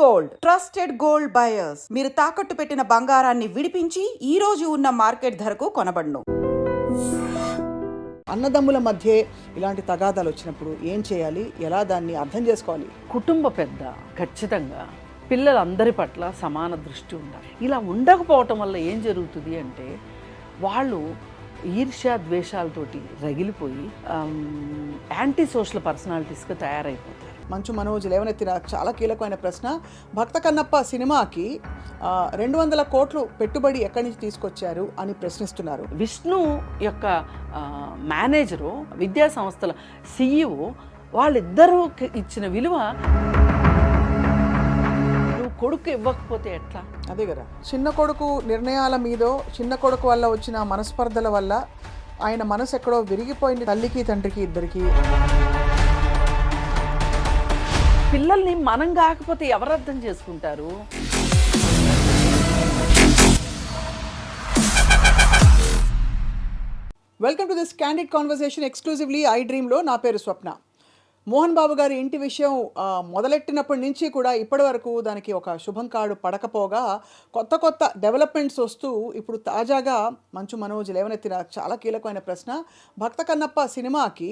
Gold. Trusted gold buyers. మీరు తాకట్టు పెట్టిన బంగారాన్ని విడిపించి ఈ రోజు ఉన్న మార్కెట్ ధరకు కొనబడును. అన్నదమ్ముల మధ్య ఇలాంటి తగాదాలు వచ్చినప్పుడు ఏం చేయాలి? ఎలా దాన్ని అర్థం చేసుకోవాలి? కుటుంబ పెద్ద ఖచ్చితంగా పిల్లలందరి పట్ల సమాన దృష్టి ఉండాలి. ఇలా ఉండకపోవటం వల్ల ఏం జరుగుతుంది అంటే వాళ్ళు ఈర్ష్య ద్వేషాలతోటి రగిలిపోయి యాంటీ సోషల్ పర్సనాలిటీస్గా తయారైపోతారు. మంచు మనోజ్ లేవనెత్తిన చాలా కీలకమైన ప్రశ్న. భక్త కన్నప్ప సినిమాకి రెండు వందల కోట్లు పెట్టుబడి ఎక్కడి నుంచి తీసుకొచ్చారు అని ప్రశ్నిస్తున్నారు. విష్ణు యొక్క మేనేజరు విద్యా సంస్థల సిఇఓ వాళ్ళిద్దరూ ఇచ్చిన విలువ నువ్వు కొడుకు ఇవ్వకపోతే ఎట్లా? అదే కదా. చిన్న కొడుకు నిర్ణయాల మీదో చిన్న కొడుకు వల్ల వచ్చిన మనస్పర్ధల వల్ల ఆయన మనసు ఎక్కడో విరిగిపోయింది తల్లికి తండ్రికి ఇద్దరికి. పిల్లల్ని మనం కాకపోతే ఎవరు అర్థం చేసుకుంటారు? Welcome to this candid conversation exclusively I డ్రీమ్లో నా పేరు స్వప్న. మోహన్ బాబు గారి ఇంటి విషయం మొదలెట్టినప్పటి నుంచి కూడా ఇప్పటి వరకు దానికి ఒక శుభం కాడు పడకపోగా కొత్త కొత్త డెవలప్మెంట్స్ వస్తూ ఇప్పుడు తాజాగా మంచు మనోజ్ లేవనెత్తిన చాలా కీలకమైన ప్రశ్న. భక్త కన్నప్ప సినిమాకి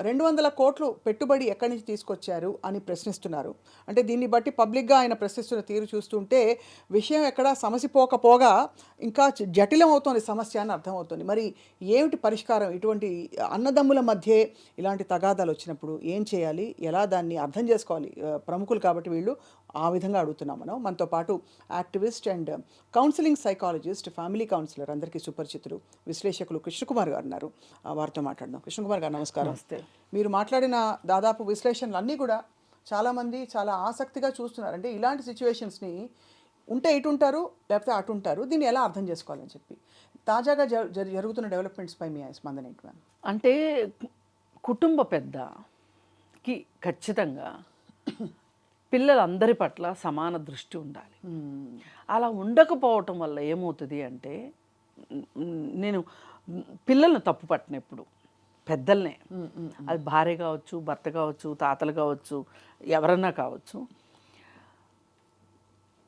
రెండు వందల కోట్లు పెట్టుబడి ఎక్కడి నుంచి తీసుకొచ్చారు అని ప్రశ్నిస్తున్నారు. అంటే దీన్ని బట్టి పబ్లిక్గా ఆయన ప్రశ్నిస్తున్న తీరు చూస్తుంటే విషయం ఎక్కడ సమసిపోకపోగా ఇంకా జ- జటిలం అవుతోంది సమస్య అని అర్థమవుతుంది. మరి ఏమిటి పరిష్కారం? ఇటువంటి అన్నదమ్ముల మధ్య ఇలాంటి తగాదాలు వచ్చినప్పుడు ఏం చేయాలి? ఎలా దాన్ని అర్థం చేసుకోవాలి? ప్రముఖులు కాబట్టి వీళ్ళు ఆ విధంగా అడుగుతున్నాం మనం. మనతో పాటు activist and counselling psychologist family counsellor అందరికీ సుపరిచితులు విశ్లేషకులు కృష్ణకుమార్ గారు ఉన్నారు. ఆ, వారితో మాట్లాడదాం. కృష్ణకుమార్ గారు నమస్కారం. మీరు మాట్లాడిన దాదాపు విశ్లేషణలు అన్నీ కూడా చాలామంది చాలా ఆసక్తిగా చూస్తున్నారు. అంటే ఇలాంటి సిచ్యువేషన్స్ని ఉంటే ఇటు ఉంటారు లేకపోతే అటు ఉంటారు. దీన్ని ఎలా అర్థం చేసుకోవాలని చెప్పి. తాజాగా జరుగుతున్న డెవలప్మెంట్స్పై మీ స్పందన ఏంటి మ్యామ్? అంటే కుటుంబ పెద్దకి ఖచ్చితంగా పిల్లలందరి పట్ల సమాన దృష్టి ఉండాలి. అలా ఉండకపోవటం వల్ల ఏమవుతుంది అంటే నేను పిల్లల్ని తప్పు పట్టిన ఎప్పుడు పెద్దల్నే అది భార్య కావచ్చు భర్త కావచ్చు తాతలు కావచ్చు ఎవరన్నా కావచ్చు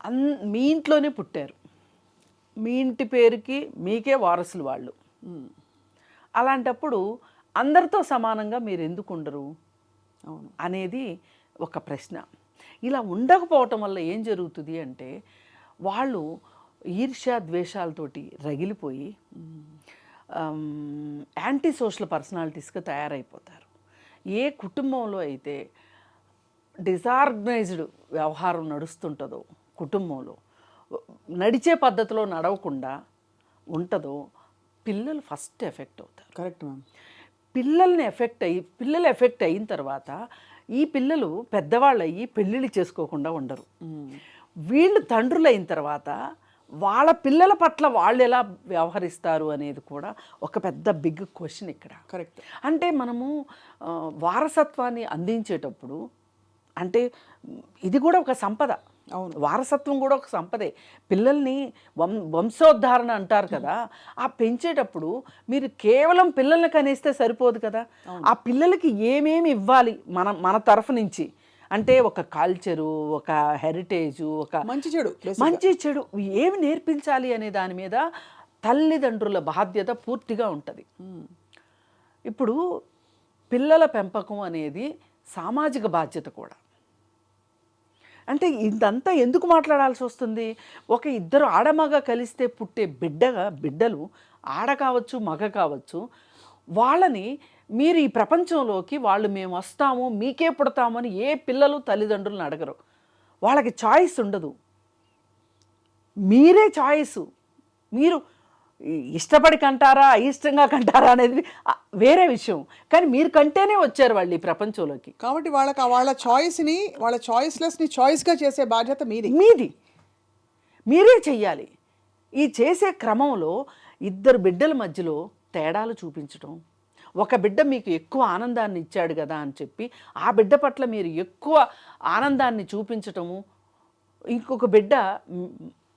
అన్ మీ ఇంట్లోనే పుట్టారు. మీ ఇంటి పేరుకి మీకే వారసులు వాళ్ళు. అలాంటప్పుడు అందరితో సమానంగా మీరు ఎందుకు ఉండరు? అవును. అనేది ఒక ప్రశ్న. ఇలా ఉండకపోవటం వల్ల ఏం జరుగుతుంది అంటే వాళ్ళు ఈర్ష్య ద్వేషాలతోటి రగిలిపోయి యాంటీ సోషల్ పర్సనాలిటీస్గా తయారైపోతారు. ఏ కుటుంబంలో అయితే డిజార్గనైజ్డ్ వ్యవహారం నడుస్తుంటుందో కుటుంబంలో నడిచే పద్ధతిలో నడవకుండా ఉంటుందో పిల్లలు ఫస్ట్ ఎఫెక్ట్ అవుతారు. కరెక్ట్ మ్యామ్ పిల్లల్ని ఎఫెక్ట్ అయ్యి పిల్లలు ఎఫెక్ట్ అయిన తర్వాత ఈ పిల్లలు పెద్దవాళ్ళు అయ్యి పెళ్ళిళ్ళు చేసుకోకుండా ఉండరు. వీళ్ళు తండ్రులు అయిన తర్వాత వాళ్ళ పిల్లల పట్ల వాళ్ళు ఎలా వ్యవహరిస్తారు అనేది కూడా ఒక పెద్ద బిగ్ క్వశ్చన్ ఇక్కడ. కరెక్ట్. అంటే మనము వారసత్వాన్ని అందించేటప్పుడు అంటే ఇది కూడా ఒక సంపద. అవును. వారసత్వం కూడా ఒక సంపదే. పిల్లల్ని వం వంశోద్ధారణ అంటారు కదా ఆ పెంచేటప్పుడు మీరు కేవలం పిల్లల్ని కనేస్తే సరిపోదు కదా. ఆ పిల్లలకి ఏమేమి ఇవ్వాలి మన మన తరఫు నుంచి? అంటే ఒక కల్చరు ఒక హెరిటేజు ఒక మంచి చెడు. మంచి చెడు ఏమి నేర్పించాలి అనే దాని మీద తల్లిదండ్రుల బాధ్యత పూర్తిగా ఉంటుంది. ఇప్పుడు పిల్లల పెంపకం అనేది సామాజిక బాధ్యత కూడా. అంటే ఇదంతా ఎందుకు మాట్లాడాల్సి వస్తుంది? ఒక ఇద్దరు ఆడమగ కలిస్తే పుట్టే బిడ్డగా బిడ్డలు ఆడ కావచ్చు మగ కావచ్చు వాళ్ళని మీరు ఈ ప్రపంచంలోకి వాళ్ళు మేము వస్తాము మీకే పుడతామని ఏ పిల్లలు తల్లిదండ్రులను అడగరు. వాళ్ళకి చాయిస్ ఉండదు. మీరే చాయిస్. మీరు ఇష్టపడి కంటారా అయిష్టంగా కంటారా అనేది వేరే విషయం. కానీ మీరు కంటేనే వచ్చారు వాళ్ళు ఈ ప్రపంచంలోకి. కాబట్టి వాళ్ళకి ఆ వాళ్ళ చాయిస్ని వాళ్ళ చాయిస్లెస్ని చాయిస్గా చేసే బాధ్యత మీది. మీది. మీరే చెయ్యాలి. ఈ చేసే క్రమంలో ఇద్దరు బిడ్డల మధ్యలో తేడాలు చూపించడం ఒక బిడ్డ మీకు ఎక్కువ ఆనందాన్ని ఇచ్చాడు కదా అని చెప్పి ఆ బిడ్డ పట్ల మీరు ఎక్కువ ఆనందాన్ని చూపించటము. ఇంకొక బిడ్డ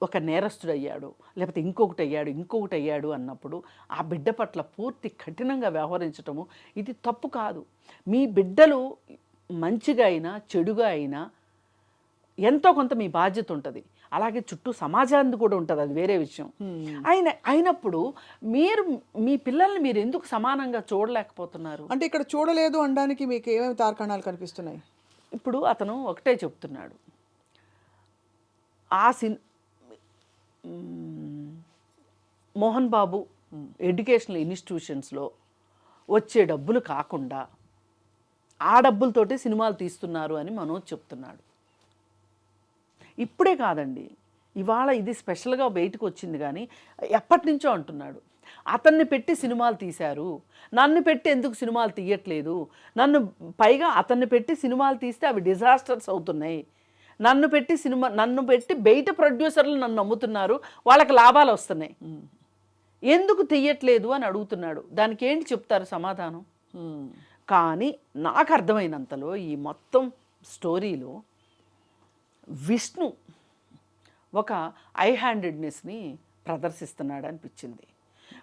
ఒక నేరస్తుడు అయ్యాడు లేకపోతే ఇంకొకటి అయ్యాడు ఇంకొకటి అయ్యాడు అన్నప్పుడు ఆ బిడ్డ పట్ల పూర్తి కఠినంగా వ్యవహరించటము ఇది తప్పు కాదు. మీ బిడ్డలు మంచిగా అయినా చెడుగా అయినా ఎంతో కొంత మీ బాధ్యత ఉంటుంది. అలాగే చుట్టూ సమాజానికి కూడా ఉంటుంది అది వేరే విషయం. అయిన అయినప్పుడు మీరు మీ పిల్లల్ని మీరు ఎందుకు సమానంగా చూడలేకపోతున్నారు? అంటే ఇక్కడ చూడలేదు అనడానికి మీకు ఏమేమి తార్కాణాలు కనిపిస్తున్నాయి? ఇప్పుడు అతను ఒకటే చెప్తున్నాడు. ఆ సిన్. మోహన్ బాబు ఎడ్యుకేషనల్ ఇన్స్టిట్యూషన్స్లో వచ్చే డబ్బులు కాకుండా ఆ డబ్బులతోటి సినిమాలు తీస్తున్నారు అని మనోజ్ చెప్తున్నాడు. ఇప్పుడే కాదండి ఇవాళ ఇది స్పెషల్గా బయటకు వచ్చింది కానీ ఎప్పటి నుంచో అంటున్నాడు. అతన్ని పెట్టి సినిమాలు తీశారు నన్ను పెట్టి ఎందుకు సినిమాలు తీయట్లేదు నన్ను పైగా అతన్ని పెట్టి సినిమాలు తీస్తే అవి డిజాస్టర్స్ అవుతున్నాయి నన్ను పెట్టి సినిమా నన్ను పెట్టి బయట ప్రొడ్యూసర్లు నన్ను నమ్ముతున్నారు వాళ్ళకి లాభాలు వస్తున్నాయి. ఎందుకు తీయట్లేదు అని అడుగుతున్నాడు. దానికి ఏంటి చెప్తారు సమాధానం. కానీ నాకు అర్థమైనంతలో ఈ మొత్తం స్టోరీలో విష్ణు ఒక ఐ హ్యాండెడ్నెస్ని ప్రదర్శిస్తున్నాడు అనిపించింది.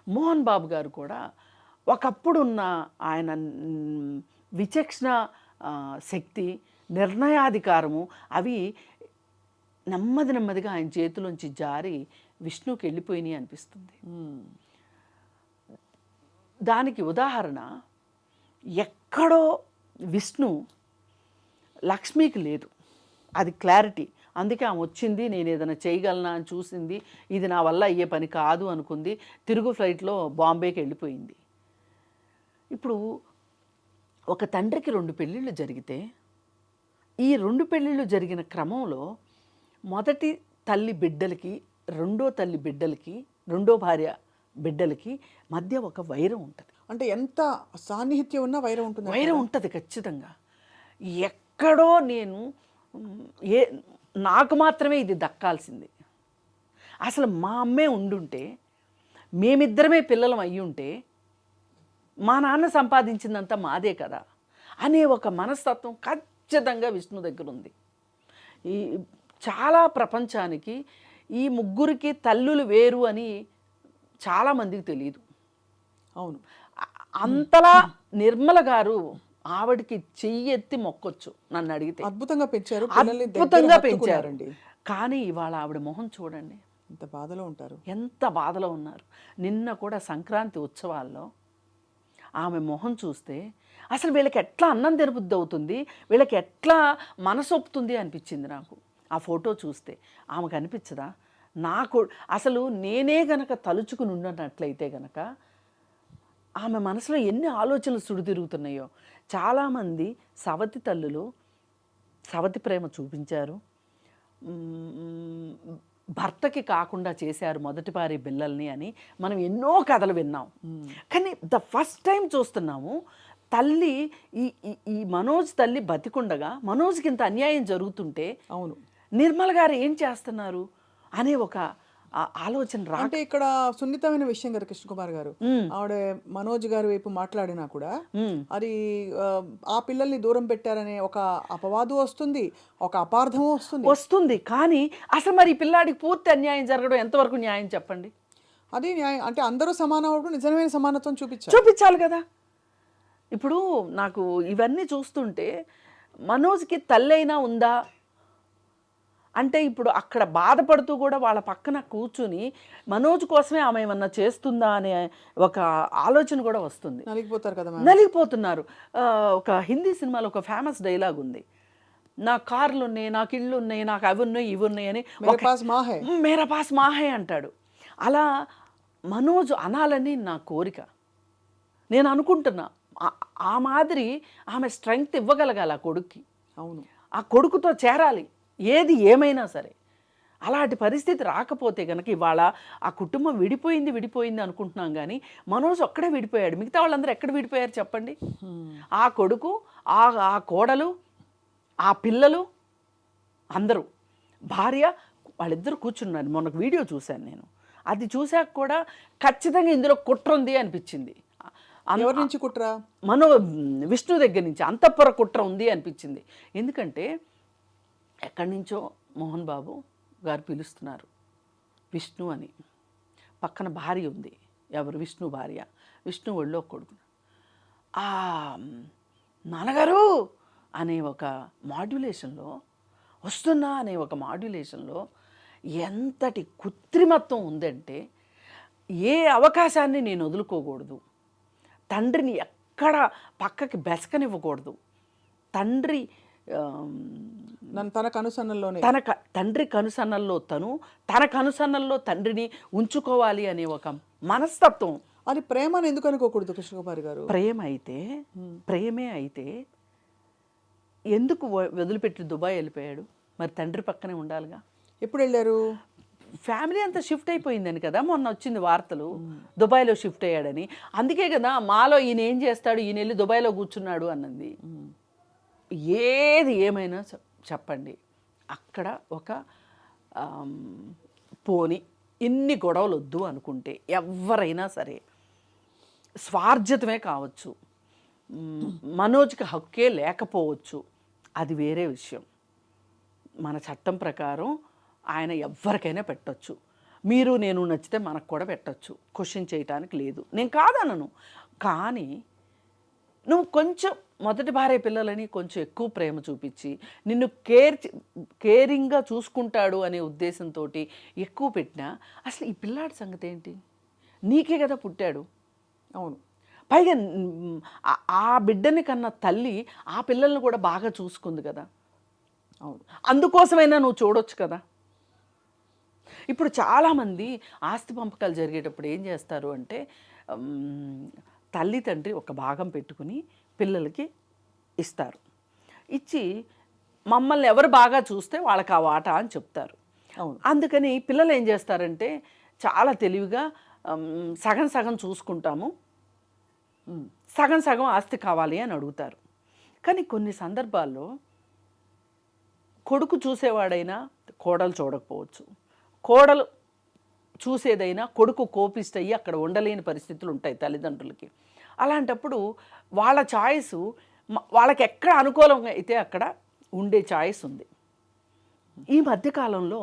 మోహన్ బాబు గారు కూడా ఒకప్పుడున్న ఆయన విచక్షణ శక్తి నిర్ణయాధికారము అవి నెమ్మది నెమ్మదిగా ఆయన చేతిలోంచి జారి విష్ణుకి వెళ్ళిపోయినాయి అనిపిస్తుంది. దానికి ఉదాహరణ ఎక్కడో విష్ణు లక్ష్మికి లేదు. అది క్లారిటీ. అందుకే ఆమె వచ్చింది నేను ఏదైనా చేయగలనా అని చూసింది ఇది నా వల్ల అయ్యే పని కాదు అనుకుంది తిరుగు ఫ్లైట్లో బాంబేకి వెళ్ళిపోయింది. ఇప్పుడు ఒక తండ్రికి రెండు పెళ్ళిళ్ళు జరిగితే ఈ రెండు పెళ్ళిళ్ళు జరిగిన క్రమంలో మొదటి తల్లి బిడ్డలకి రెండో తల్లి బిడ్డలకి రెండో భార్య బిడ్డలకి మధ్య ఒక వైరం ఉంటుంది. అంటే ఎంత సాన్నిహిత్యం ఉన్నా వైరం ఉంటుంది వైరం ఉంటుంది ఖచ్చితంగా. ఎక్కడో నేను ఏ నాకు మాత్రమే ఇది దక్కాల్సింది. అసలు మా అమ్మే ఉండుంటే మేమిద్దరమే పిల్లలం అయ్యి ఉంటే మా నాన్న సంపాదించిందంతా మాదే కదా అనే ఒక మనస్తత్వం ఖచ్చితంగా విష్ణు దగ్గర ఉంది ఈ చాలా ప్రపంచానికి ఈ ముగ్గురికి తల్లులు వేరు అని చాలామందికి తెలియదు అవును. అంతలా నిర్మల గారు ఆవిడకి చెయ్యి ఎత్తి మొక్కొచ్చు నన్ను అడిగితే. అద్భుతంగా పెంచారు అద్భుతంగా పెంచారు హత్తుకున్నారండి. కానీ ఇవాళ ఆవిడ మొహం చూడండి. ఇంత బాధలో ఉంటారు. ఎంత బాధలో ఉన్నారు. నిన్న కూడా సంక్రాంతి ఉత్సవాల్లో ఆమె మొహం చూస్తే అసలు వీళ్ళకి ఎట్లా అన్నం తినబుద్ధి అవుతుంది? వీళ్ళకి ఎట్లా మనసొప్పుతుంది అనిపించింది నాకు. ఆ ఫోటో చూస్తే ఆమెకు అనిపించదా నాకు అసలు నేనే గనక తలుచుకుని ఉండనట్లయితే గనక ఆమె మనసులో ఎన్ని ఆలోచనలు సుడితిరుగుతున్నాయో. చాలామంది సవతి తల్లులు సవతి ప్రేమ చూపించారు. భర్తకి కాకుండా చేశారు మొదటి పారి బిల్లల్ని అని మనం ఎన్నో కథలు విన్నాం. కానీ ద ఫస్ట్ టైం చూస్తున్నాము తల్లి ఈ ఈ- మనోజ్ తల్లి బతికుండగా మనోజ్కి ఇంత అన్యాయం జరుగుతుంటే అవును. నిర్మల్ గారు ఏం చేస్తున్నారు అనే ఒక ఆలోచన రా అంటే ఇక్కడ సున్నితమైన విషయం గారు కృష్ణకుమార్ గారు. ఆవిడ మనోజ్ గారి వైపు మాట్లాడినా కూడా అది ఆ, పిల్లల్ని దూరం పెట్టారనే ఒక అపవాదు వస్తుంది ఒక అపార్థము వస్తుంది. వస్తుంది. కానీ అసలు మరి పిల్లాడికి పూర్తి అన్యాయం జరగడం ఎంతవరకు న్యాయం చెప్పండి? అది న్యాయం అంటే అందరూ సమానం అవ్వడం నిజమైన సమానత్వం చూపించారు చూపించాలి కదా. ఇప్పుడు నాకు ఇవన్నీ చూస్తుంటే మనోజ్కి తల్లైనా ఉందా? అంటే ఇప్పుడు అక్కడ బాధపడుతూ కూడా వాళ్ళ పక్కన కూర్చుని మనోజ్ కోసమే ఆమె ఏమన్నా చేస్తుందా అనే ఒక ఆలోచన కూడా వస్తుంది. నలిగిపోతారు కదా నలిగిపోతున్నారు. ఒక హిందీ సినిమాలో ఒక ఫేమస్ డైలాగ్ ఉంది. నా కార్లు ఉన్నాయి నాకు ఇళ్ళు ఉన్నాయి నాకు అవి ఉన్నాయి ఇవి ఉన్నాయి అని మేరే పాస్ మా హై "మ్, మేరా పాస్ మాహే అంటాడు. అలా మనోజ్ అనాలని నా కోరిక. నేను అనుకుంటున్నా ఆ- ఆ మాదిరి ఆమె స్ట్రెంగ్త్ ఇవ్వగలగాలి ఆ కొడుక్కి. అవును. ఆ కొడుకుతో చేరాలి. ఏది ఏమైనా సరే. అలాంటి పరిస్థితి రాకపోతే కనుక ఇవాళ ఆ కుటుంబం విడిపోయింది విడిపోయింది అనుకుంటున్నాం కానీ మనోజ్ ఒక్కడే విడిపోయాడు. మిగతా వాళ్ళందరూ ఎక్కడ విడిపోయారు చెప్పండి? ఆ కొడుకు ఆ ఆ కోడలు ఆ పిల్లలు అందరూ. భార్య వాళ్ళిద్దరు కూర్చున్నారు. మొన్న వీడియో చూశాను నేను. అది చూశాక కూడా ఖచ్చితంగా ఇందులో కుట్ర ఉంది అనిపించింది. ఎవరి నుంచి కుట్రా? మనో విష్ణు దగ్గర నుంచి అంతఃపుర కుట్ర ఉంది అనిపించింది. ఎందుకంటే ఎక్కడి నుంచో మోహన్ బాబు గారు పిలుస్తున్నారు. విష్ణు అని. పక్కన భార్య ఉంది. ఎవరు? విష్ణు భార్య. విష్ణు ఒళ్ళో కొడుకు ఆ నాన్నగారు! అనే ఒక మాడ్యులేషన్లో వస్తున్నా అనే ఒక మాడ్యులేషన్లో ఎంతటి కృత్రిమత్వం ఉందంటే ఏ అవకాశాన్ని నేను వదులుకోకూడదు. తండ్రిని ఎక్కడ పక్కకి బెసకనివ్వకూడదు. తండ్రి తన కనుసన్నల్లోనే. తన తండ్రి కనుసన్నల్లో తను తన కనుసన్నల్లో తండ్రిని ఉంచుకోవాలి అనే ఒక మనస్తత్వం. అది ప్రేమను ఎందుకు అనుకోకూడదు కృష్ణకుమారి గారు? ప్రేమ అయితే ప్రేమే అయితే ఎందుకు వదిలిపెట్టి దుబాయ్ వెళ్ళిపోయాడు? మరి తండ్రి పక్కనే ఉండాలిగా? ఎప్పుడు వెళ్ళారు? ఫ్యామిలీ అంతా షిఫ్ట్ అయిపోయిందని కదా మొన్న వచ్చింది వార్తలు. దుబాయ్లో షిఫ్ట్ అయ్యాడని. అందుకే కదా మాలో ఈయన ఏం చేస్తాడు? ఈయన వెళ్ళి దుబాయ్లో కూర్చున్నాడు అన్నది. ఏది ఏమైనా చెప్పండి. అక్కడ ఒక పోని ఇన్ని గొడవలు వద్దు అనుకుంటే ఎవరైనా సరే స్వార్జితమే కావచ్చు. మనోజ్కి హక్కే లేకపోవచ్చు. అది వేరే విషయం. మన చట్టం ప్రకారం ఆయన ఎవరికైనా పెట్టచ్చు. మీరు నేను నచ్చితే మనకు కూడా పెట్టచ్చు. క్వశ్చన్ చేయటానికి లేదు. నేను కాదనను. కానీ నువ్వు కొంచెం మొదటి భార్య పిల్లలని కొంచెం ఎక్కువ ప్రేమ చూపించి నిన్ను కేర్ కేరింగ్గా చూసుకుంటాడు అనే ఉద్దేశంతో ఎక్కువ పెట్టినా అసలు ఈ పిల్లాడి సంగతి ఏంటి? నీకే కదా పుట్టాడు. అవును. పైగా ఆ- బిడ్డని కన్నా తల్లి ఆ పిల్లల్ని కూడా బాగా చూసుకుంది కదా. అవును. అందుకోసమైనా నువ్వు చూడొచ్చు కదా. ఇప్పుడు చాలామంది ఆస్తి పంపకాలు జరిగేటప్పుడు ఏం చేస్తారు అంటే తల్లి తండ్రి ఒక భాగం పెట్టుకుని పిల్లలకి ఇస్తారు. ఇచ్చి మమ్మల్ని ఎవరు బాగా చూస్తే వాళ్ళకి ఆ వాటా అని చెప్తారు. అవును. అందుకని పిల్లలు ఏం చేస్తారంటే చాలా తెలివిగా సగం సగం చూసుకుంటాము. సగం సగం ఆస్తి కావాలి అని అడుగుతారు. కానీ కొన్ని సందర్భాల్లో కొడుకు చూసేవాడైనా కోడలు చూడకపోవచ్చు. కోడలు చూసేదైనా కొడుకు కోపిస్ట్ అయ్యి అక్కడ ఉండలేని పరిస్థితులు ఉంటాయి తల్లిదండ్రులకి. అలాంటప్పుడు వాళ్ళ ఛాయిస్ వాళ్ళకి ఎక్కడ అనుకూలంగా అయితే అక్కడ ఉండే ఛాయిస్ ఉంది. ఈ మధ్యకాలంలో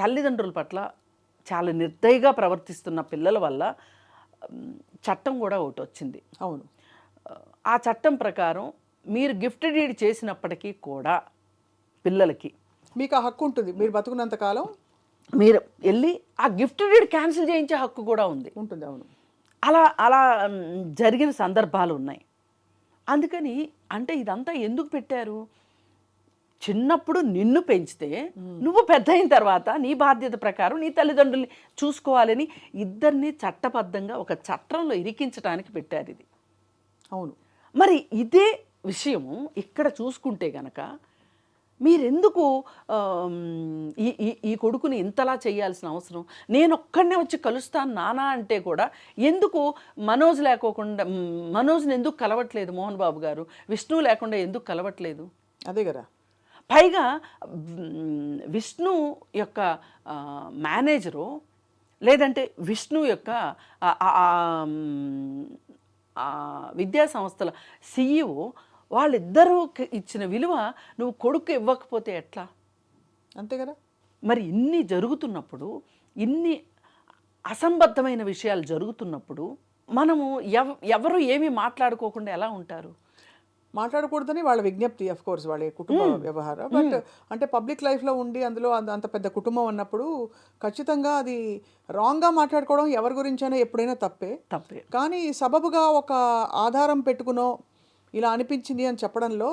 తల్లిదండ్రుల పట్ల చాలా నిర్దయగా ప్రవర్తిస్తున్న పిల్లల వల్ల చట్టం కూడా ఒకటి వచ్చింది. అవును. ఆ చట్టం ప్రకారం మీరు గిఫ్ట్ డీడ్ చేసినప్పటికీ కూడా పిల్లలకి మీకు ఆ హక్కు ఉంటుంది. మీరు బతుకున్నంత కాలం మీరు వెళ్ళి ఆ గిఫ్ట్ డీడ్ క్యాన్సిల్ చేయించే హక్కు కూడా ఉంది. ఉంటుంది. అవును. అలా అలా జరిగిన సందర్భాలు ఉన్నాయి అందుకని అంటే ఇదంతా ఎందుకు పెట్టారు? చిన్నప్పుడు నిన్ను పెంచితే నువ్వు పెద్ద అయిన తర్వాత నీ బాధ్యత ప్రకారం నీ తల్లిదండ్రుల్ని చూసుకోవాలని ఇద్దరిని చట్టబద్ధంగా ఒక చట్టంలో ఇరికించడానికి పెట్టారు ఇది అవును. మరి ఇదే విషయము ఇక్కడ చూసుకుంటే గనక మీరెందుకు ఈ ఈ కొడుకుని ఇంతలా చేయాల్సిన అవసరం? నేను ఒక్కడనే వచ్చి కలుస్తాను నానా అంటే కూడా ఎందుకు మనోజ్ లేకోకుండా మనోజ్ని ఎందుకు కలవట్లేదు మోహన్ బాబు గారు? విష్ణు లేకుండా ఎందుకు కలవట్లేదు? అదే కదా. పైగా విష్ణు యొక్క మేనేజరు లేదంటే విష్ణు యొక్క విద్యా సంస్థల సిఇఓ వాళ్ళిద్దరూ ఇచ్చిన విలువ నువ్వు కొడుకు ఇవ్వకపోతే ఎట్లా? అంతే కదా? మరి ఇన్ని జరుగుతున్నప్పుడు ఇన్ని అసంబద్ధమైన విషయాలు జరుగుతున్నప్పుడు మనము ఎవ ఎవరు ఏమీ మాట్లాడుకోకుండా ఎలా ఉంటారు? మాట్లాడకూడదని వాళ్ళ విజ్ఞప్తి అఫ్ కోర్స్ వాళ్ళ కుటుంబ వ్యవహారం. బట్ అంటే పబ్లిక్ లైఫ్లో ఉండి అందులో అంత అంత పెద్ద కుటుంబం అన్నప్పుడు ఖచ్చితంగా అది రాంగ్గా మాట్లాడుకోవడం ఎవరి గురించైనా ఎప్పుడైనా తప్పే. తప్పే. కానీ సబబుగా ఒక ఆధారం పెట్టుకునో ఇలా అనిపించింది అని చెప్పడంలో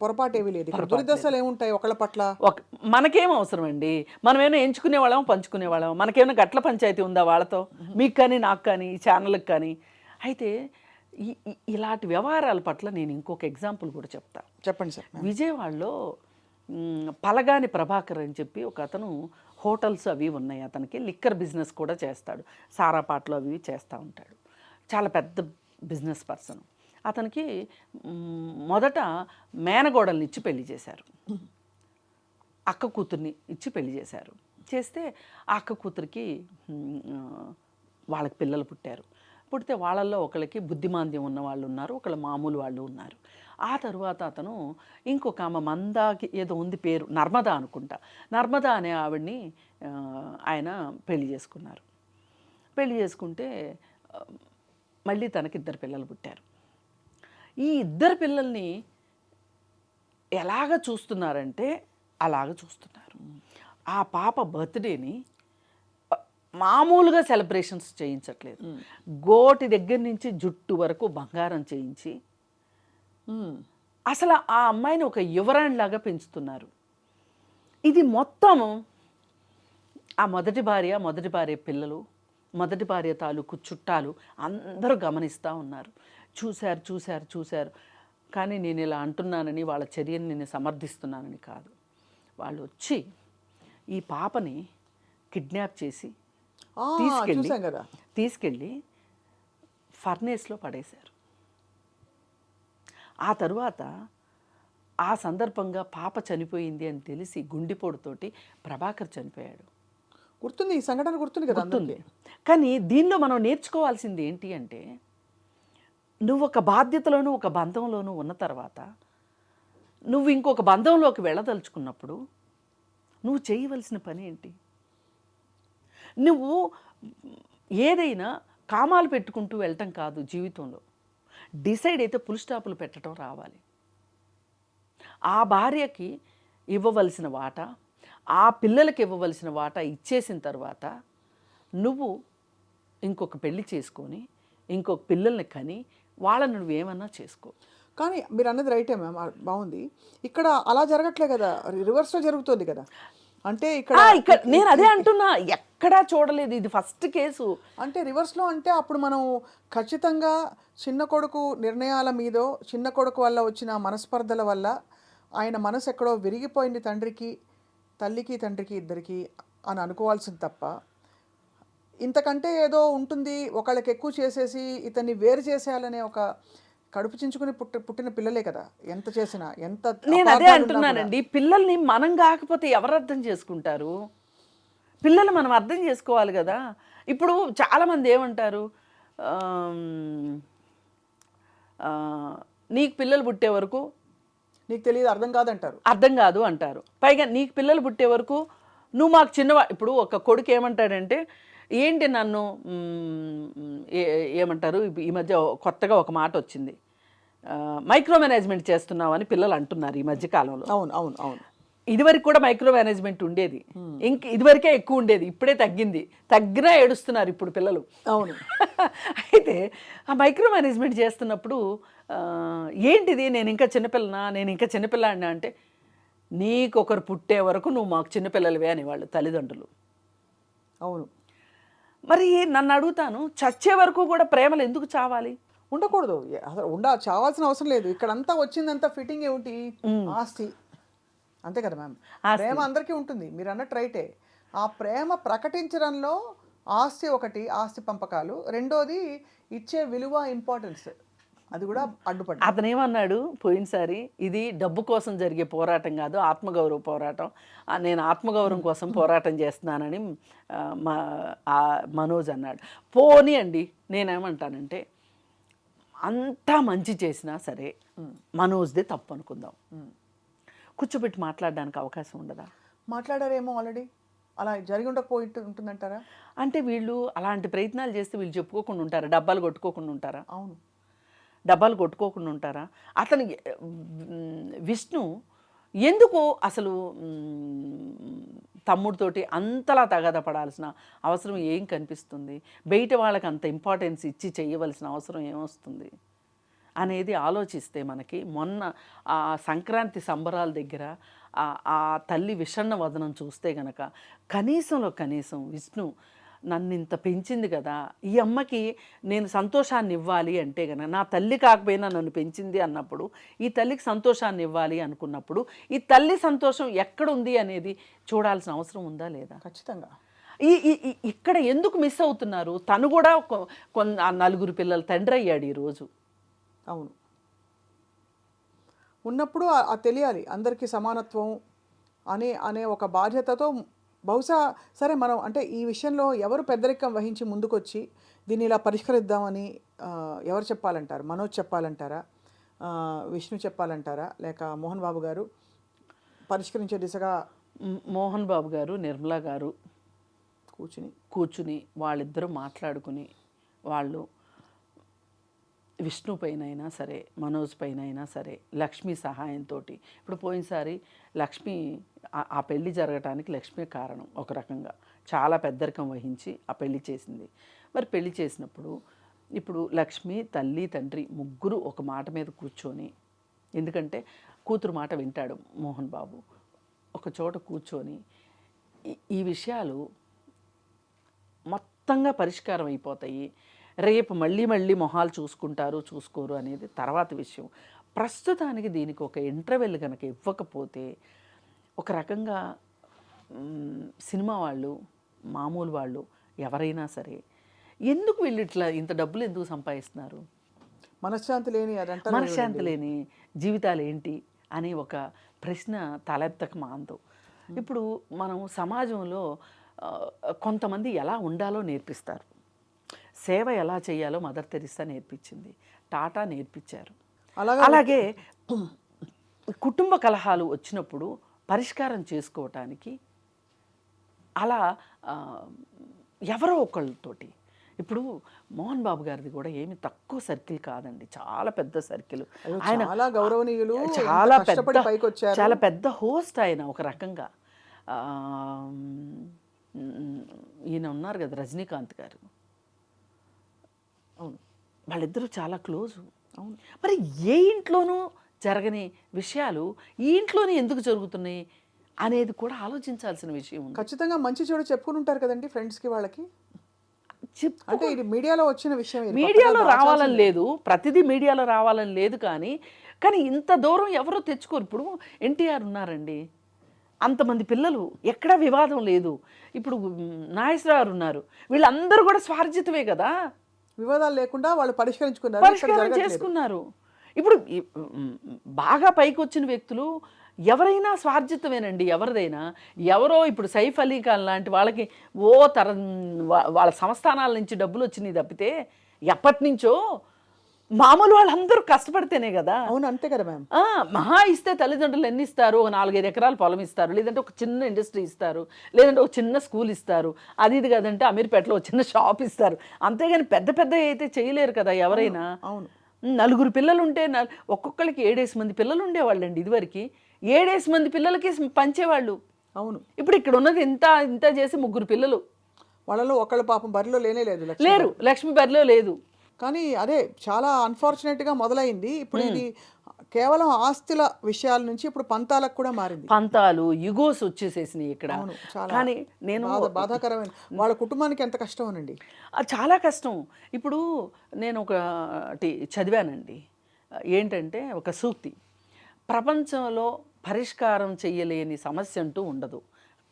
పొరపాటు ఏమీ లేదు. ఇక్కడ దురిదశలు ఏముంటాయి ఒకళ్ళ పట్ల? ఒక మనకేం అవసరం అండి మనమేమైనా ఎంచుకునే వాళ్ళం పంచుకునే వాళ్ళం మనకేమైనా గట్ల పంచాయతీ ఉందా వాళ్ళతో? మీకు కానీ నాకు కానీ ఈ ఛానల్కి కానీ? అయితే ఇలాంటి వ్యవహారాల పట్ల నేను ఇంకొక ఎగ్జాంపుల్ కూడా చెప్తా. చెప్పండి సార్. విజయవాడలో పలగాని ప్రభాకర్ అని చెప్పి ఒక అతను హోటల్స్ అవి ఉన్నాయి. అతనికి లిక్కర్ బిజినెస్ కూడా చేస్తాడు. సారా పాటలు అవి చేస్తూ ఉంటాడు. చాలా పెద్ద బిజినెస్ పర్సన్. అతనికి మొదట మేనగోడల్ని ఇచ్చి పెళ్ళి చేశారు. అక్క కూతుర్ని ఇచ్చి పెళ్ళి చేశారు. చేస్తే ఆ అక్క కూతురికి వాళ్ళకి పిల్లలు పుట్టారు. పుడితే వాళ్ళల్లో ఒకళ్ళకి బుద్ధిమాంద్యం ఉన్న వాళ్ళు ఉన్నారు ఒకళ్ళు మామూలు వాళ్ళు ఉన్నారు. ఆ తరువాత అతను ఇంకొక ఆమె మందాకి ఏదో ఉంది పేరు నర్మదా అనుకుంటా. నర్మదా అనే ఆవిడ్ని ఆయన పెళ్ళి చేసుకున్నారు. పెళ్ళి చేసుకుంటే మళ్ళీ తనకి ఇద్దరు పిల్లలు పుట్టారు. ఈ ఇద్దరు పిల్లల్ని ఎలాగ చూస్తున్నారంటే అలాగ చూస్తున్నారు. ఆ పాప బర్త్డేని మామూలుగా సెలబ్రేషన్స్ చేయించట్లేదు. గోటి దగ్గర నుంచి జుట్టు వరకు బంగారం చేయించి. అసలు ఆ అమ్మాయిని ఒక యువరాణిలాగా పెంచుతున్నారు. ఇది మొత్తం ఆ మొదటి భార్య మొదటి భార్య పిల్లలు మొదటి భార్య తాలూకు చుట్టాలు అందరూ గమనిస్తూ ఉన్నారు. చూశారు చూశారు చూశారు. కానీ నేను ఇలా అంటున్నానని వాళ్ళ చర్యని నేను సమర్థిస్తున్నానని కాదు. వాళ్ళు వచ్చి ఈ పాపని కిడ్నాప్ చేసి తీసుకెళ్ళి తీసుకెళ్ళి ఫర్నేస్లో పడేశారు. ఆ తరువాత ఆ సందర్భంగా పాప చనిపోయింది అని తెలిసి గుండెపోటుతోటి ప్రభాకర్ చనిపోయాడు. గుర్తుంది ఈ సంఘటన గుర్తుంది కదా గుర్తుంది. కానీ దీనిలో మనం నేర్చుకోవాల్సింది ఏంటి అంటే నువ్వు ఒక బాధ్యతలోనూ ఒక బంధంలోనూ ఉన్న తర్వాత నువ్వు ఇంకొక బంధంలోకి వెళ్ళదలుచుకున్నప్పుడు నువ్వు చేయవలసిన పని ఏంటి? నువ్వు ఏదైనా కామాలు పెట్టుకుంటూ వెళ్ళటం కాదు జీవితంలో. డిసైడ్ అయితే పుల్ స్టాపులు పెట్టడం రావాలి. ఆ భార్యకి ఇవ్వవలసిన వాటా ఆ పిల్లలకి ఇవ్వవలసిన వాటా ఇచ్చేసిన తర్వాత నువ్వు ఇంకొక పెళ్ళి చేసుకొని ఇంకొక పిల్లల్ని కని వాళ్ళని నువ్వేమన్నా చేసుకో. కానీ మీరు అన్నది రైటే మ్యామ్ బాగుంది. ఇక్కడ అలా జరగట్లే కదా రివర్స్లో జరుగుతుంది కదా. అంటే ఇక్కడ ఇక్కడ నేను అదే అంటున్నా ఎక్కడా చూడలేదు ఇది ఫస్ట్ కేసు. అంటే రివర్స్లో అంటే అప్పుడు మనం ఖచ్చితంగా చిన్న కొడుకు నిర్ణయాల మీదో చిన్న కొడుకు వల్ల వచ్చిన మనస్పర్ధల వల్ల ఆయన మనసు ఎక్కడో విరిగిపోయింది తండ్రికి తల్లికి తండ్రికి ఇద్దరికి అని అనుకోవాల్సింది తప్ప ఇంతకంటే ఏదో ఉంటుంది ఒకళ్ళకి ఎక్కువ చేసేసి ఇతన్ని వేరు చేసేయాలనే ఒక కడుపు చించుకుని పుట్టి పుట్టిన పిల్లలే కదా. ఎంత చేసినా ఎంత నేను అదే. అంటున్నానండి పిల్లల్ని మనం కాకపోతే ఎవరు అర్థం చేసుకుంటారు? పిల్లలు మనం అర్థం చేసుకోవాలి కదా. ఇప్పుడు చాలామంది ఏమంటారు నీకు పిల్లలు పుట్టే వరకు నీకు తెలియదు అర్థం కాదంటారు. అర్థం కాదు అంటారు. పైగా నీకు పిల్లలు పుట్టే వరకు నువ్వు మాకు చిన్నవా ఇప్పుడు ఒక కొడుకు ఏమంటాడంటే ఏంటి నన్ను ఏమంటారు? ఈ మధ్య కొత్తగా ఒక మాట వచ్చింది. మైక్రో మేనేజ్మెంట్ చేస్తున్నావు అని పిల్లలు అంటున్నారు ఈ మధ్య కాలంలో. అవును అవును అవును. ఇదివరకు కూడా మైక్రో మేనేజ్మెంట్ ఉండేది ఇంక ఇదివరకే ఎక్కువ ఉండేది. ఇప్పుడే తగ్గింది. తగ్గినా ఏడుస్తున్నారు ఇప్పుడు పిల్లలు. అవును. అయితే ఆ మైక్రో మేనేజ్మెంట్ చేస్తున్నప్పుడు ఏంటిది? నేను ఇంకా చిన్నపిల్లనా? నేను ఇంకా చిన్నపిల్లాడినా అంటే నీకొకరు పుట్టే వరకు నువ్వు మాకు చిన్నపిల్లలవే అనేవాళ్ళు తల్లిదండ్రులు. అవును. మరి నన్ను అడుగుతాను చచ్చే వరకు కూడా ప్రేమలు ఎందుకు చావాలి? ఉండకూడదు. అసలు ఉండ చావాల్సిన అవసరం లేదు. ఇక్కడంతా వచ్చిందంతా ఫిట్టింగ్ ఏమిటి? ఆస్తి. అంతే కదా మ్యామ్? ప్రేమ అందరికీ ఉంటుంది. మీరు అన్నట్టు రైటే. ఆ ప్రేమ ప్రకటించడంలో ఆస్తి ఒకటి ఆస్తి పంపకాలు. రెండోది ఇచ్చే విలువ ఇంపార్టెన్స్ అది కూడా అడ్డుపడ్డ అతను ఏమన్నాడు పోయినసారి ఇది డబ్బు కోసం జరిగే పోరాటం కాదు ఆత్మగౌరవ పోరాటం. నేను ఆత్మగౌరవం కోసం పోరాటం చేస్తున్నానని మా మనోజ్ అన్నాడు. పోనీ అండి నేనేమంటానంటే అంతా మంచి చేసినా సరే మనోజ్దే తప్పు అనుకుందాం. కూర్చోబెట్టి మాట్లాడడానికి అవకాశం ఉండదా? మాట్లాడారేమో ఆల్రెడీ. అలా జరిగి ఉండకపోయి ఉంటు- ఉంటుందంటారా? అంటే వీళ్ళు అలాంటి ప్రయత్నాలు చేస్తే వీళ్ళు చెప్పుకోకుండా ఉంటారా? డబ్బాలు కొట్టుకోకుండా ఉంటారా? అవును. డబ్బాలు కొట్టుకోకుండా ఉంటారా? అతను విష్ణు ఎందుకు అసలు తమ్ముడితోటి అంతలా తగద పడాల్సిన అవసరం ఏం కనిపిస్తుంది? బయట వాళ్ళకి అంత ఇంపార్టెన్స్ ఇచ్చి చేయవలసిన అవసరం ఏమొస్తుంది? అనేది ఆలోచిస్తే మనకి మొన్న ఆ సంక్రాంతి సంబరాల దగ్గర ఆ- తల్లి విషన్న వదనం చూస్తే గనక కనీసంలో కనీసం విష్ణు నన్ను ఇంత పెంచింది కదా ఈ అమ్మకి నేను సంతోషాన్ని ఇవ్వాలి అంటే గనక నా తల్లి కాకపోయినా నన్ను పెంచింది అన్నప్పుడు ఈ తల్లికి సంతోషాన్ని ఇవ్వాలి అనుకున్నప్పుడు ఈ తల్లి సంతోషం ఎక్కడుంది అనేది చూడాల్సిన అవసరం ఉందా లేదా? ఖచ్చితంగా. ఈ ఇక్కడ ఎందుకు మిస్ అవుతున్నారు? తను కూడా కొ- కొన్ ఆ నలుగురు పిల్లల తండ్రి అయ్యాడు ఈరోజు అవును. ఉన్నప్పుడు తెలియాలి అందరికీ సమానత్వం అనే అనే ఒక బాధ్యతతో బహుశా సరే మనం అంటే ఈ విషయంలో ఎవరు పెద్దరికం వహించి ముందుకొచ్చి దీన్ని ఇలా పరిష్కరిద్దామని ఎవరు చెప్పాలంటారు? మనోజ్ చెప్పాలంటారా? విష్ణు చెప్పాలంటారా? లేక మోహన్ బాబు గారు పరిష్కరించే దిశగా మోహన్ బాబు గారు నిర్మలా గారు కూర్చుని కూర్చుని వాళ్ళిద్దరూ మాట్లాడుకుని వాళ్ళు విష్ణు పైన అయినా సరే మనోజ్ పైన అయినా సరే లక్ష్మి సహాయంతో ఇప్పుడు పోయినసారి లక్ష్మి ఆ- పెళ్ళి జరగటానికి లక్ష్మి కారణం ఒక రకంగా. చాలా పెద్దరికం వహించి ఆ పెళ్ళి చేసింది. మరి పెళ్ళి చేసినప్పుడు ఇప్పుడు లక్ష్మి తల్లి తండ్రి ముగ్గురు ఒక మాట మీద కూర్చొని ఎందుకంటే కూతురు మాట వింటాడు మోహన్ బాబు ఒక చోట కూర్చొని ఈ విషయాలు మొత్తంగా పరిష్కారం అయిపోతాయి. రేపు మళ్ళీ మళ్ళీ మొహాలు చూసుకుంటారు చూసుకోరు అనేది తర్వాత విషయం. ప్రస్తుతానికి దీనికి ఒక ఇంటర్వెల్ కనుక ఇవ్వకపోతే ఒక రకంగా సినిమా వాళ్ళు మామూలు వాళ్ళు ఎవరైనా సరే ఎందుకు వీళ్ళు ఇట్లా ఇంత డబ్బులు ఎందుకు సంపాదిస్తున్నారు? మనశ్శాంతి లేని మనశ్శాంతి లేని జీవితాలు ఏంటి అనే ఒక ప్రశ్న తలెత్తక మాందు. ఇప్పుడు మనం సమాజంలో కొంతమంది ఎలా ఉండాలో నేర్పిస్తారు. సేవ ఎలా చేయాలో మదర్ తెరిసా నేర్పించింది. టాటా నేర్పించారు. అలాగే కుటుంబ కలహాలు వచ్చినప్పుడు పరిష్కారం చేసుకోవటానికి అలా ఎవరో ఒకళ్ళతోటి. ఇప్పుడు మోహన్ బాబు గారిది కూడా ఏమి తక్కువ సర్కిల్ కాదండి. చాలా పెద్ద సర్కిల్. చాలా గౌరవనీయులు, చాలా పెద్ద. చాలా పెద్ద హోస్ట్ ఆయన ఒక రకంగా. ఈయన ఉన్నారు కదా రజనీకాంత్ గారు. అవును. వాళ్ళిద్దరూ చాలా క్లోజు. అవును. మరి ఏ ఇంట్లోనూ జరగని విషయాలు ఈ ఇంట్లోనే ఎందుకు జరుగుతున్నాయి అనేది కూడా ఆలోచించాల్సిన విషయం ఖచ్చితంగా మంచి చెడు చెప్పుకుని ఉంటారు కదండి ఫ్రెండ్స్కి వాళ్ళకి? అంటే ఇది మీడియాలో వచ్చిన విషయం. మీడియాలో రావాలని లేదు ప్రతిదీ మీడియాలో రావాలని లేదు కానీ కానీ ఇంత దూరం ఎవరో తెచ్చుకోరు. ఇప్పుడు ఎన్టీఆర్ ఉన్నారండి. అంతమంది పిల్లలు ఎక్కడా వివాదం లేదు. ఇప్పుడు నాగేశ్వరరావు ఉన్నారు. వీళ్ళందరూ కూడా స్వార్జితమే కదా. వివాదాలు లేకుండా వాళ్ళు పరిష్కరించుకున్నారు. పరిష్కారం. చేసుకున్నారు. ఇప్పుడు బాగా పైకి వచ్చిన వ్యక్తులు ఎవరైనా స్వార్జితమేనండి ఎవరిదైనా. ఎవరో ఇప్పుడు సైఫ్ అలీ ఖాన్ లాంటి వాళ్ళకి ఓ తర వాళ్ళ సంస్థానాల నుంచి డబ్బులు వచ్చినాయి తప్పితే ఎప్పటి నుంచో మామూలు వాళ్ళందరూ కష్టపడితేనే కదా. అవును అంతే కదా మ్యామ్. మహా ఇస్తే తల్లిదండ్రులు ఎన్ని ఇస్తారు? ఒక నాలుగైదు ఎకరాల పొలం ఇస్తారు లేదంటే ఒక చిన్న ఇండస్ట్రీ ఇస్తారు లేదంటే ఒక చిన్న స్కూల్ ఇస్తారు అది ఇది కదంటే అమీర్పేటలో ఒక చిన్న షాప్ ఇస్తారు. అంతేగాని పెద్ద పెద్ద అయితే చేయలేరు కదా ఎవరైనా. అవును. నలుగురు పిల్లలు ఉంటే నల్- ఒక్కొక్కరికి ఏడేసి మంది పిల్లలు ఉండేవాళ్ళండి ఇదివరకు. ఏడేసి మంది పిల్లలకి పంచేవాళ్ళు. అవును. ఇప్పుడు ఇక్కడ ఉన్నది ఇంత ఇంత చేసి ముగ్గురు పిల్లలు. వాళ్ళలో ఒకళ్ళ పాపం బరిలో లేనే లేదు. లేరు లక్ష్మీ బరిలో లేదు. కానీ అదే చాలా అన్ఫార్చునేట్గా మొదలైంది. ఇప్పుడు ఇది కేవలం ఆస్తుల విషయాల నుంచి ఇప్పుడు పంతాలకు కూడా మారింది. పంతాలు యుగోస్ వచ్చేసేసినాయి ఇక్కడ. కానీ నేను బాధ బాధాకరమైన వాళ్ళ కుటుంబానికి ఎంత కష్టం అనండి? అది చాలా కష్టం. ఇప్పుడు నేను ఒకటి చదివానండి. ఏంటంటే ఒక సూక్తి. ప్రపంచంలో పరిష్కారం చెయ్యలేని సమస్య అంటూ ఉండదు.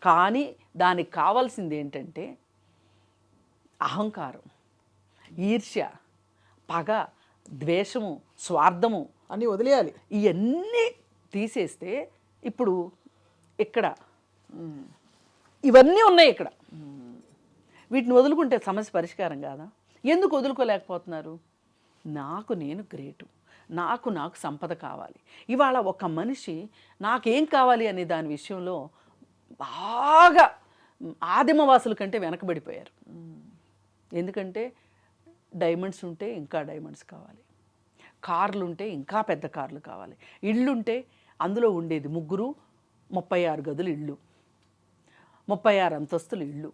కానీ దానికి కావాల్సింది ఏంటంటే అహంకారం ఈర్ష్య పగ ద్వేషము స్వార్థము అన్నీ వదిలేయాలి. ఇవన్నీ తీసేస్తే ఇప్పుడు ఇక్కడ ఇవన్నీ ఉన్నాయి ఇక్కడ. వీటిని వదులుకుంటే సమస్య పరిష్కారం కాదా? ఎందుకు వదులుకోలేకపోతున్నారు? నాకు నేను గ్రేటు. నాకు నాకు సంపద కావాలి. ఇవాళ ఒక మనిషి నాకేం కావాలి అనే దాని విషయంలో బాగా ఆదిమవాసుల కంటే వెనకబడిపోయారు. ఎందుకంటే డైమండ్స్ ఉంటే ఇంకా డైమండ్స్ కావాలి. కార్లు ఉంటే ఇంకా పెద్ద కార్లు కావాలి. ఇళ్ళుంటే అందులో ఉండేది ముగ్గురు ముప్పై ఆరు గదులు ఇళ్ళు ముప్పై ఆరు అంతస్తులు ఇళ్ళు.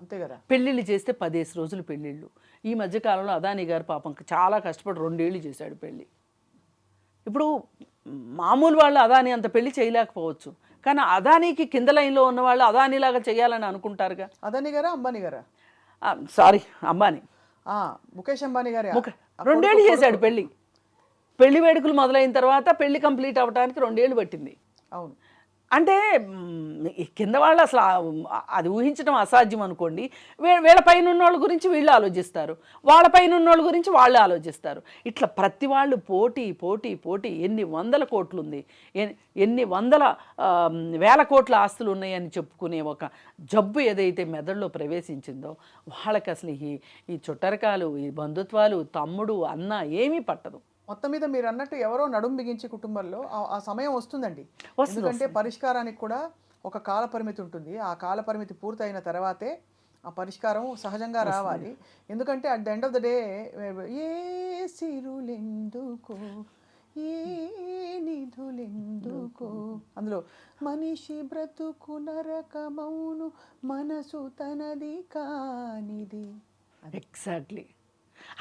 అంతే కదా? పెళ్ళిళ్ళు చేస్తే పదేసి రోజులు పెళ్ళిళ్ళు. ఈ మధ్యకాలంలో అదాని గారు పాపం చాలా కష్టపడి రెండేళ్ళు చేశాడు పెళ్ళి. ఇప్పుడు మామూలు వాళ్ళు అదాని అంత పెళ్ళి చేయలేకపోవచ్చు. కానీ అదానికి కింద లైన్లో ఉన్న వాళ్ళు అదానిలాగా చేయాలని అనుకుంటారుగా? అదాని గారా అంబానీ గారా? సారీ అంబానీ. ముఖేష్ అంబానీ గారి. రెండేళ్ళు చేశాడు పెళ్ళి. పెళ్ళి వేడుకలు మొదలైన తర్వాత పెళ్ళి కంప్లీట్ అవ్వడానికి రెండేళ్ళు పట్టింది. అవును. అంటే కింద వాళ్ళు అసలు అది ఊహించడం అసాధ్యం అనుకోండి. వీళ్ళ పైన వాళ్ళ గురించి వీళ్ళు ఆలోచిస్తారు. వాళ్ళ పైన వాళ్ళ గురించి వాళ్ళు ఆలోచిస్తారు. ఇట్లా ప్రతి వాళ్ళు పోటీ పోటీ పోటీ ఎన్ని వందల కోట్లు ఉంది ఎన్ని వందల వేల కోట్ల ఆస్తులు ఉన్నాయని చెప్పుకునే ఒక జబ్బు ఏదైతే మెదడులో ప్రవేశించిందో వాళ్ళకి అసలు ఈ ఈ చుట్టరకాలు ఈ బంధుత్వాలు తమ్ముడు అన్న ఏమీ పట్టదు. మొత్తం మీద మీరు అన్నట్టు ఎవరో నడుం బిగించి కుటుంబంలో ఆ- సమయం వస్తుందండి. వస్తుంది, ఎందుకంటే పరిష్కారానికి కూడా ఒక కాల పరిమితి ఉంటుంది. ఆ కాల పరిమితి పూర్తయిన తర్వాతే ఆ పరిష్కారం సహజంగా రావాలి. ఎందుకంటే at the end of the day ఏ సిరులెందుకు ఏ నిధులెందుకో. అందులో మనిషి బ్రతుకు నరకమౌను మనసు తనది కానిది. ఎగ్జాక్ట్లీ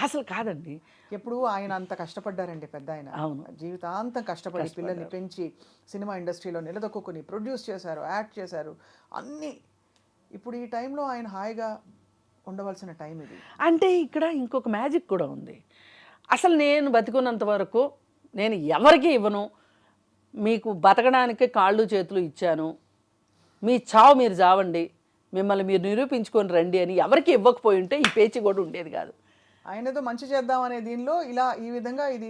అసలు కాదండి. ఎప్పుడు ఆయన అంత కష్టపడ్డారండి పెద్ద ఆయన అవును. జీవితాంతం కష్టపడి పిల్లల్ని పెంచి సినిమా ఇండస్ట్రీలో నిలదొక్కుని ప్రొడ్యూస్ చేశారు యాక్ట్ చేశారు అన్నీ. ఇప్పుడు ఈ టైంలో ఆయన హాయిగా ఉండవలసిన టైం ఇది. అంటే ఇక్కడ ఇంకొక మ్యాజిక్ కూడా ఉంది. అసలు నేను బతికున్నంత వరకు నేను ఎవరికి ఇవ్వను. మీకు బతకడానికి కాళ్ళు చేతులు ఇచ్చాను. మీ చావు మీరు చావండి. మిమ్మల్ని మీరు నిరూపించుకొని రండి అని ఎవరికి ఇవ్వకపోయి ఉంటే ఈ పేచి కూడా ఉండేది కాదు. ఆయన ఏదో మంచి చేద్దాం అనే దీనిలో ఇలా ఈ విధంగా ఇది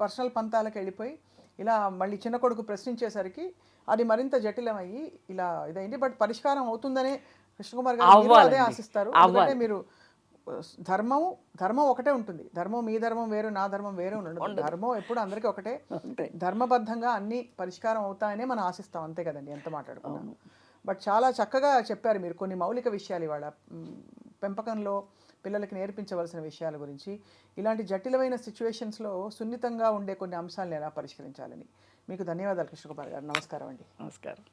పర్సనల్ పంతాలకు వెళ్ళిపోయి ఇలా మళ్ళీ చిన్న కొడుకు ప్రశ్నించేసరికి అది మరింత జటిలమయ్యి ఇలా ఇదైంది. బట్ పరిష్కారం అవుతుందనే కృష్ణకుమార్ గారు అదే. ఆశిస్తారు. ఎందుకంటే. మీరు ధర్మం ధర్మం ఒకటే ఉంటుంది. ధర్మం మీ ధర్మం వేరు నా ధర్మం వేరే ఉండదు. ధర్మం ఎప్పుడు అందరికీ ఒకటే. ధర్మబద్ధంగా అన్ని పరిష్కారం అవుతాయనే మనం ఆశిస్తాం. అంతే కదండి ఎంత మాట్లాడుకున్నాము బట్ చాలా చక్కగా చెప్పారు మీరు కొన్ని మౌలిక విషయాలు ఇవాళ. పెంపకంలో పిల్లలకి నేర్పించవలసిన విషయాల గురించి ఇలాంటి జటిలమైన సిచ్యువేషన్స్లో సున్నితంగా ఉండే కొన్ని అంశాలను ఎలా పరిష్కరించాలని. మీకు ధన్యవాదాలు కృష్ణకుమార్ గారు. నమస్కారం అండి. నమస్కారం.